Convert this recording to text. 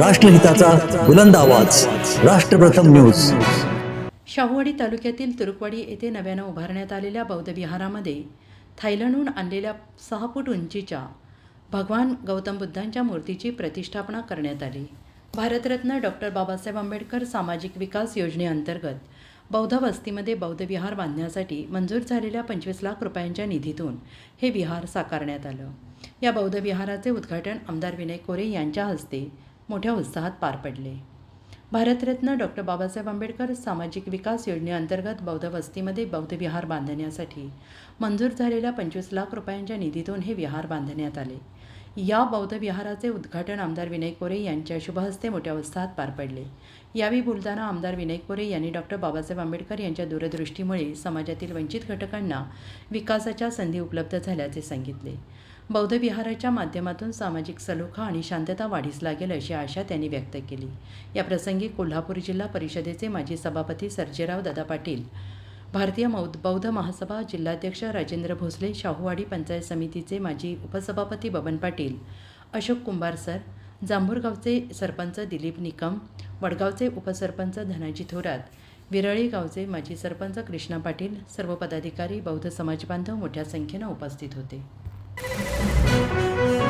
राष्ट्रहिताचा बुलंद आवाज. राष्ट्रप्रथम न्यूज. शाहूवाडी तालुक्यातील तुरुकवाडी येथे नव्यानं उभारण्यात आलेल्या बौद्ध विहारामध्ये थायलंडहून आणलेल्या सहा फूट उंचीच्या भगवान गौतम बुद्धांच्या मूर्तीची प्रतिष्ठापना करण्यात आली. भारतरत्न डॉक्टर बाबासाहेब आंबेडकर सामाजिक विकास योजनेअंतर्गत बौद्ध वस्तीमध्ये बौद्ध विहार बांधण्यासाठी मंजूर झालेल्या पंचवीस लाख रुपयांच्या निधीतून हे विहार साकारण्यात आलं. या बौद्ध विहाराचे उद्घाटन आमदार विनय कोरे यांच्या हस्ते मोठ्या उत्साहात पार पडले. भारतरत्न डॉक्टर बाबासाहेब आंबेडकर सामाजिक विकास योजनेअंतर्गत बौद्ध वस्तीमध्ये बौद्ध विहार बांधण्यासाठी मंजूर झालेल्या पंचवीस लाख रुपयांच्या निधीतून हे विहार बांधण्यात आले. या बौद्ध विहाराचे उद्घाटन आमदार विनय कोरे यांच्या शुभहस्ते मोठ्या उत्साहात पार पडले. यावेळी बोलताना आमदार विनय कोरे यांनी डॉक्टर बाबासाहेब आंबेडकर यांच्या दूरदृष्टीमुळे समाजातील वंचित घटकांना विकासाच्या संधी उपलब्ध झाल्याचे सांगितले. बौद्ध विहाराच्या माध्यमातून सामाजिक सलोखा आणि शांतता वाढीस लागेल अशी आशा त्यांनी व्यक्त केली. या प्रसंगी कोल्हापूर जिल्हा परिषदेचे माजी सभापती सर्जेराव दादा पाटील भारतीय मौद बौद्ध महासभा जिल्हाध्यक्ष राजेंद्र भोसले शाहूवाडी पंचायत समितीचे माजी उपसभापती बबन पाटील अशोक कुंभार सर जांभूरगावचे सरपंच दिलीप निकम वडगावचे उपसरपंच धनाजी थोरात विरळी गावचे माजी सरपंच कृष्णा पाटील सर्व पदाधिकारी बौद्ध समाजबांधव मोठ्या संख्येनं उपस्थित होते. Música